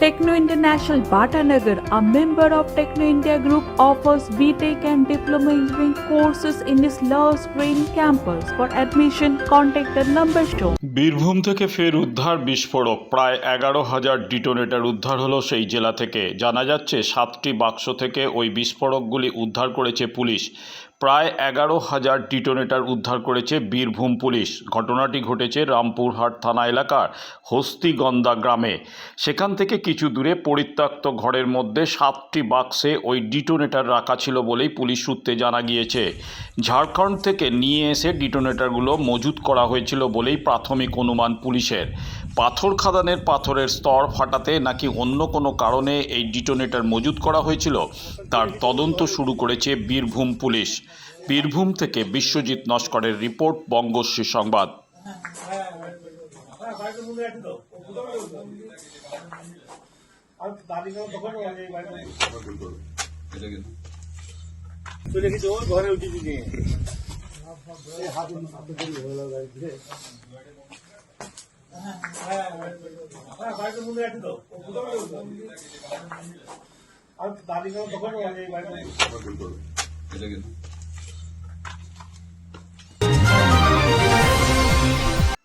Techno International Bhatanagar, a member of Techno India Group, offers BTEC and Diploma Engineering courses in its Love Green campus. For admission, contact the number shown. Birbhum থেকে ফের উদ্ধার বিস্ফোরক প্রায় এগারো হাজার detonator উদ্ধার হলো সেই জেলা থেকে জানা যাচ্ছে সাতটি বাক্স থেকে ওই বিস্ফোরকগুলি উদ্ধার করেছে পুলিশ প্রায় এগারো হাজার ডিটোনেটর উদ্ধার করেছে বীরভূম পুলিশ। ঘটনাটি ঘটেছে রামপুরহাট থানা এলাকার হস্তিগন্দা গ্রামে। সেখান থেকে কিছু দূরে পরিত্যক্ত ঘরের মধ্যে সাতটি বাক্সে ওই ডিটোনেটর রাখা ছিল বলেই পুলিশ সূত্রে জানা গিয়েছে। ঝাড়খণ্ড থেকে নিয়ে এসে ডিটোনেটরগুলো মজুত করা হয়েছিল বলেই প্রাথমিক অনুমান পুলিশের। পাথর খাদানের পাথরের স্তর ফাটাতে নাকি অন্য কোনো কারণে এই ডিটোনেটার মজুত করা হয়েছিল? তার তদন্ত শুরু করেছে বীরভূম পুলিশ। বীরভূম থেকে বিশ্বজিৎ নস্করের রিপোর্ট, বঙ্গশ্রী সংবাদ। ওই ঘরে উঠেছি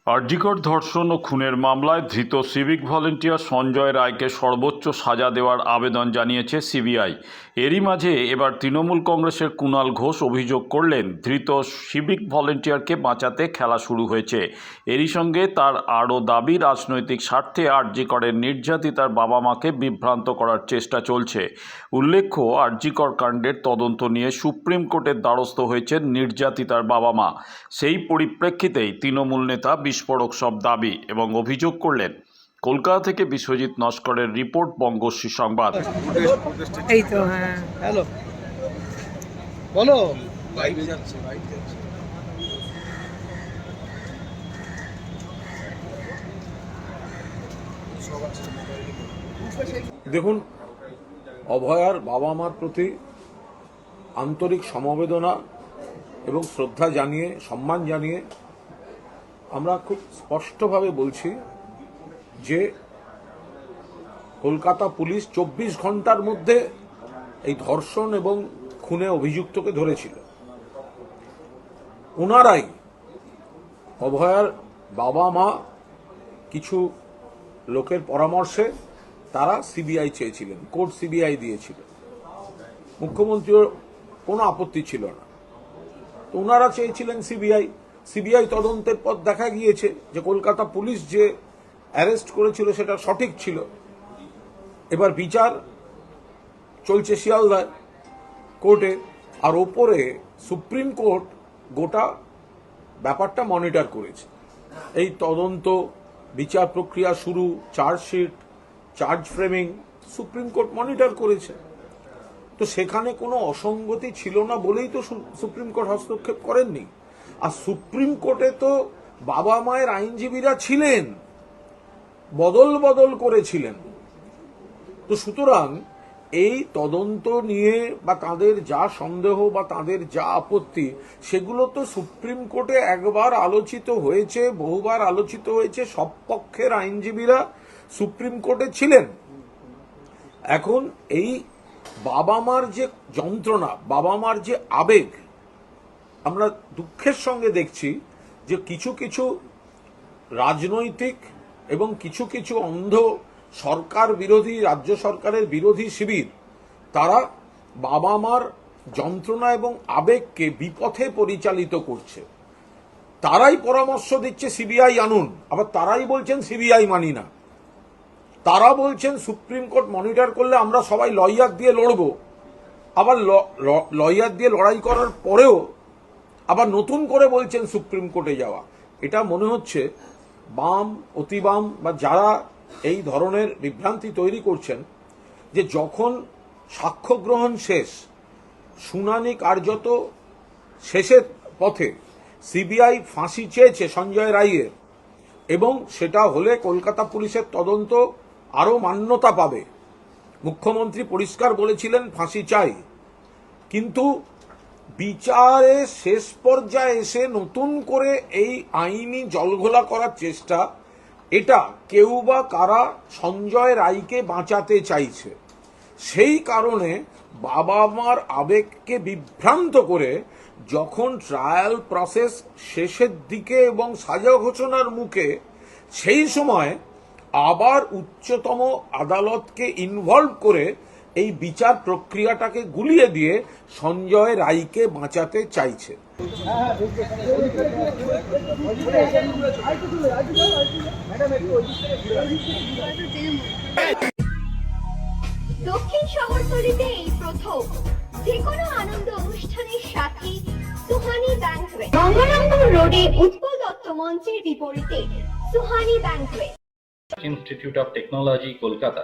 আরজিকর ধর্ষণ ও খুনের মামলায় ধৃত সিভিক ভলেন্টিয়ার সঞ্জয় রায়কে সর্বোচ্চ সাজা দেওয়ার আবেদন জানিয়েছে সিবিআই। এরই মাঝে এবার তৃণমূল কংগ্রেসের কুণাল ঘোষ অভিযোগ করলেন, ধৃত সিভিক ভলেন্টিয়ারকে বাঁচাতে খেলা শুরু হয়েছে। এরই সঙ্গে তার আরও দাবি, রাজনৈতিক স্বার্থে আরজিকরের নির্যাতিতার বাবা মাকে বিভ্রান্ত করার চেষ্টা চলছে। উল্লেখ্য আরজিকর কাণ্ডের তদন্ত নিয়ে সুপ্রিম কোর্টের দ্বারস্থ হয়েছেন নির্যাতিতার বাবা মা। সেই পরিপ্রেক্ষিতেই তৃণমূল নেতা বিস্ফোরক সব দাবি এবং অভিযোগ করলেন কলকাতা থেকে বিশ্বজিৎ নস্করের রিপোর্ট বঙ্গশ্রী সংবাদ এই তো হ্যাঁ। হ্যালো। বলো। দেখুন অভয়ার বাবা মার প্রতি আন্তরিক সমবেদনা এবং শ্রদ্ধা জানিয়ে সম্মান জানিয়ে আমরা খুব স্পষ্টভাবে বলছি যে কলকাতা পুলিশ চব্বিশ ঘণ্টার মধ্যে এই ধর্ষণ এবং খুনে অভিযুক্তকে ধরেছিল। ওনারাই অভয়ার বাবা মা, কিছু লোকের পরামর্শে তারা সিবিআই চেয়েছিলেন, কোর্ট সিবিআই দিয়েছিল। মুখ্যমন্ত্রীর কোনো আপত্তি ছিল না। তো ওনারা চেয়েছিলেন সিবিআই। সিবিআই তদন্তের পর দেখা গিয়েছে যে কলকাতা পুলিশ যে অ্যারেস্ট করেছিল সেটা সঠিক ছিল। এবার বিচার চলছে শিয়ালদায়। কোর্টে আর ওপরে সুপ্রিম কোর্ট গোটা ব্যাপারটা মনিটর করেছে। এই তদন্ত, বিচার প্রক্রিয়া শুরু, chargesheet, charge framing supreme court monitor করেছে। তো সেখানে কোনো অসঙ্গতি ছিল না বলেই তো সুপ্রিম কোর্ট হস্তক্ষেপ করেননি। আর সুপ্রিম কোর্টে তো বাবা মায়ের আইনজীবীরা ছিলেন। বদল বদল করেছিলেন। তো সুতরাং এই তদন্ত নিয়ে বা তাদের যা সন্দেহ বা তাদের যা আপত্তি, সেগুলো তো সুপ্রিম কোর্টে একবার আলোচিত হয়েছে, বহুবার আলোচিত হয়েছে, সব পক্ষের আইনজীবীরা সুপ্রিম কোর্টে ছিলেন। এখন এই বাবা মার যে যন্ত্রণা বাবা মার যে আবেগ, আমরা দুঃখের সঙ্গে দেখছি যে কিছু কিছু রাজনৈতিক এবং কিছু কিছু অন্ধ সরকার বিরোধী, রাজ্য সরকারের বিরোধী শিবির, তারা বাবা মার যন্ত্রণা এবং আবেগকে বিপথে পরিচালিত করছে। তারাই পরামর্শ দিচ্ছে সিবিআই আনুন। আবার তারাই বলছেন সিবিআই মানি না। তারা বলছেন সুপ্রিম কোর্ট মনিটর করলে আমরা সবাই লয়ার দিয়ে লড়ব। আবার লয়ার দিয়ে লড়াই করার পরেও আবার নতুন করে বলছেন সুপ্রিম কোর্টে যাওয়া। এটা মনে হচ্ছে বাম, অতিবাম বা যারা এই ধরনের বিভ্রান্তি তৈরি করছেন, যে যখন সাক্ষ্য গ্রহণ শেষ, শুনানি কার্যত শেষের পথে সিবিআই ফাঁসি চেয়েছে সঞ্জয় রায়ের এবং সেটা হলে কলকাতা পুলিশের তদন্ত আরও মান্যতা পাবে। মুখ্যমন্ত্রী পরিষ্কার বলেছিলেন, ফাঁসি চাই। কিন্তু বিচারে শেষ পর্যায়ে এসে নতুন করে এই আইনি জলঘোলা করার চেষ্টা, এটা কেউ বা কারা সঞ্জয় রায়কে বাঁচাতে চাইছে। সেই কারণে বাবা মার আবেগকে বিভ্রান্ত করে যখন ট্রায়াল প্রসেস শেষের দিকে এবং সাজা ঘোষণার মুখে, সেই সময় আবার উচ্চতম আদালতকে ইনভলভ করে এই বিচার প্রক্রিয়াটাকে গুলিয়ে দিয়ে সঞ্জয় রায়কে বাঁচাতে চাইছে। দক্ষিণ শহরতলিতে এই প্রথম যে কোনো আনন্দ অনুষ্ঠানের সাথে সুহানি ব্যাংকুয়েট গঙ্গারামপুর রোডে উৎপল দত্ত মঞ্চের বিপরীতে Suhani banquet Institute of Technology, Kolkata,